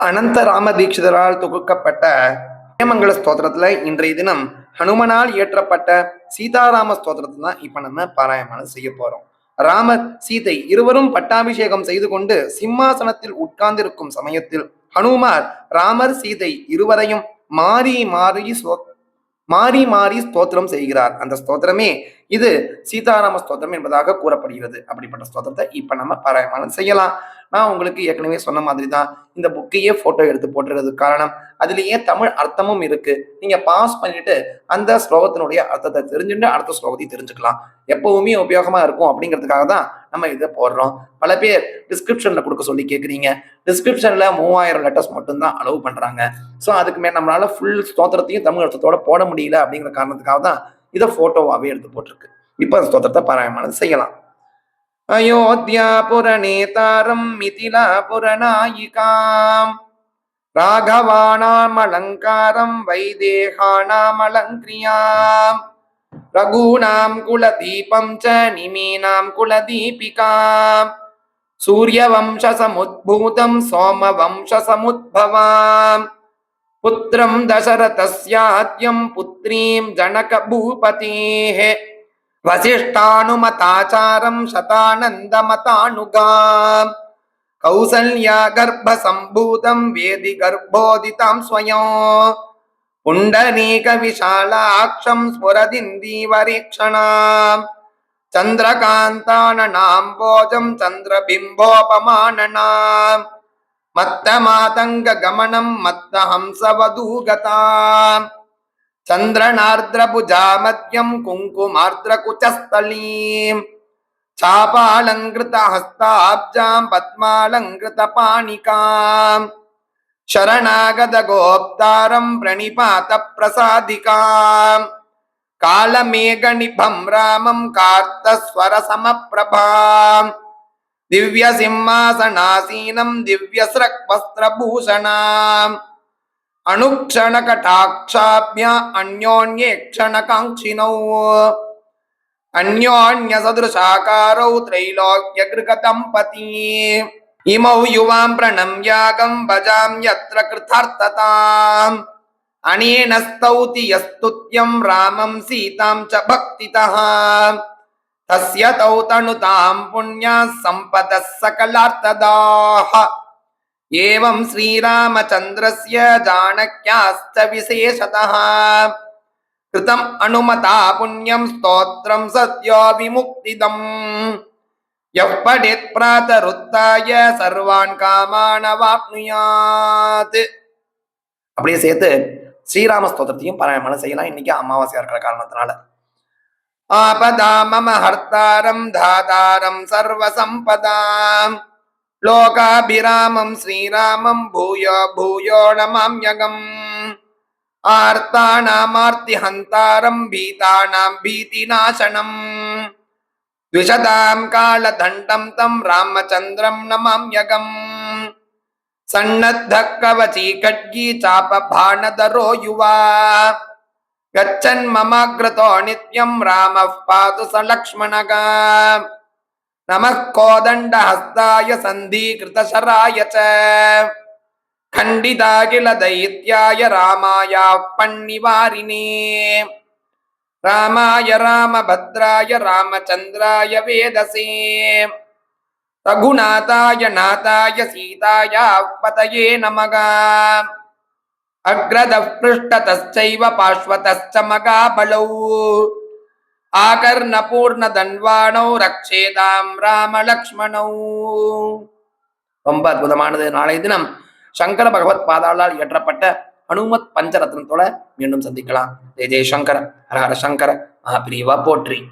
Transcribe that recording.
அனந்த ராம தீட்சிதரால் தொகுக்கப்பட்ட ஹேமங்கல ஸ்தோத்திரத்துல இன்றைய தினம் ஹனுமனால் இயற்றப்பட்ட சீதாராம ஸ்தோத்திரத்தை தான் இப்ப நம்ம பாராயணம் செய்ய போறோம். ராமர் சீதை இருவரும் பட்டாபிஷேகம் செய்து கொண்டு சிம்மாசனத்தில் உட்கார்ந்திருக்கும் சமயத்தில் ஹனுமார் ராமர் சீதை இருவரையும் மாறி மாறி மாறி மாறி ஸ்தோத்திரம் செய்கிறார். அந்த ஸ்தோத்திரமே இது சீதாராம ஸ்தோத்திரம் என்பதாக கூறப்படுகிறது. அப்படிப்பட்ட ஸ்தோத்திரத்தை இப்ப நம்ம பாராயணம் செய்யலாம். நான் உங்களுக்கு ஏற்கனவே சொன்ன மாதிரி தான் இந்த புக்கையே போட்டோ எடுத்து போட்டுறதுக்கு காரணம். அதுலேயே தமிழ் அர்த்தமும் இருக்கு. நீங்க பாஸ் பண்ணிட்டு அந்த ஸ்லோகத்தினுடைய அர்த்தத்தை தெரிஞ்சுட்டு அடுத்த ஸ்லோகத்தையும் தெரிஞ்சுக்கலாம். எப்பவுமே உபயோகமா இருக்கும் அப்படிங்கிறதுக்காக தான் நம்ம இதை போடுறோம். பல பேர் டிஸ்கிரிப்ஷன்ல கொடுக்க சொல்லி கேட்குறீங்க டிஸ்கிரிப்ஷன்ல மூவாயிரம் லெட்டர்ஸ் மட்டும்தான் அலோவ் பண்றாங்க. ஸோ அதுக்கு மேலே நம்மளால ஃபுல் ஸ்தோத்திரத்தையும் தமிழ் அர்த்தத்தோட போட முடியல அப்படிங்கிற காரணத்துக்காக தான் இதை ஃபோட்டோவாகவே எடுத்து போட்டிருக்கு. இப்போ அந்த ஸ்தோத்திரத்தை பாராயணமானது செய்யலாம். अयोध्यापुरनेतारं मिथिलापुरनायिकाम् राघवाणामलङ्कारं वैदेहानामलङ्क्रियाम् रघूणां कुलदीपं च निमीनां कुलदीपिकाम् सूर्यवंशसमुद्भूतं सोमवंशसमुद्भवाम् पुत्रं दशरथस्याद्यं पुत्रीं जनकभूपतेः వసిష్టానుమతాచారం శతానందమతానుగా కౌసల్యా గర్భ సంభూతం వేది గర్భోదితాం స్వయం పుండరీక విశాలాక్షం స్ఫురదిందీవరీక్షణా చంద్రకాంతాననాంబోజం చంద్రబింబోపమాననా మత్తమాతంగ గమనం మత్తహంసవధూగతా चन्द्रनार्द्रभुजामध्यं कुङ्कुमार्द्रकुचस्थलीम् चापालङ्कृतहस्ताब्जां पद्मालङ्कृतपाणिकाम् शरणागतगोप्तारं प्रणिपातप्रसादिकाम् कालमेघनिभं रामं कार्तस्वरसमप्रभाम् दिव्यसिंहासनासीनं दिव्यस्रक्वस्त्रभूषणाम् अनुक्षणकटाक्षाभ्या अन्योन्येक्षणकाङ्क्षिणौ अन्योन्यसदृशाकारौ त्रैलोक्यगृगदम्पती इमौ युवां प्रणम्यागं भजां यत्र कृतार्थताम् अनेन स्तौति यस्तुत्यं रामं सीतां च भक्तितः तस्य तौ तनुतां पुण्याः सम्पदः सकलार्थदाः एवं श्रीरामचन्द्रस्य जानक्याश्च विशेषतः कृतम् अनुमता पुण्यं स्तोत्रं सद्यो विमुक्तिदम् यः पठेत् प्रातरुत्थाय सर्वान् कामान् अवाप्नुयात् அப்படியே சேர்த்து ஸ்ரீராம ஸ்தோத்திரத்தையும் பாராயணம் செய்யலாம் இன்னைக்கு அமாவாசையா இருக்கிற காரணத்தினால ஆபதா மம ஹர்த்தாரம் தாதாரம் சர்வசம்பதாம் लोकाभिरामं श्रीरामं भूयो भूयो नमाम्यगम् आर्तानामार्तिहन्तारं भीतानां भीतिनाशनम् द्विशतां कालदण्डं तं रामचन्द्रं नमाम्यगम् सन्नद्धः कवची खड्गी चापभाणधरो युवा गच्छन्ममाग्रतो नित्यं रामः पातु स लक्ष्मणः नमः कोदण्डहस्ताय सन्धीकृतशराय च खण्डिताखिलदैत्याय रामाय पण्णिवारिणे रामाय रामभद्राय रामचन्द्राय वेदसे रघुनाथाय नाथाय सीताय पतये नमः अग्रदः पृष्ठतश्चैव पार्श्वतश्च मगाबलौ ஆகர்ணபூர்ணதன்வானோ ரக்ஷேதாம் ராமலக்ஷ்மணௌ. ரொம்ப அற்புதமானது. நாளைய தினம் சங்கர பகவத் பாதாளால் இயற்றப்பட்ட அனுமத் பஞ்சரத்னத்தோட மீண்டும் சந்திக்கலாம். ஜெய ஜெய் சங்கர. ஹர சங்கர. மகாபிரிவா போற்றி.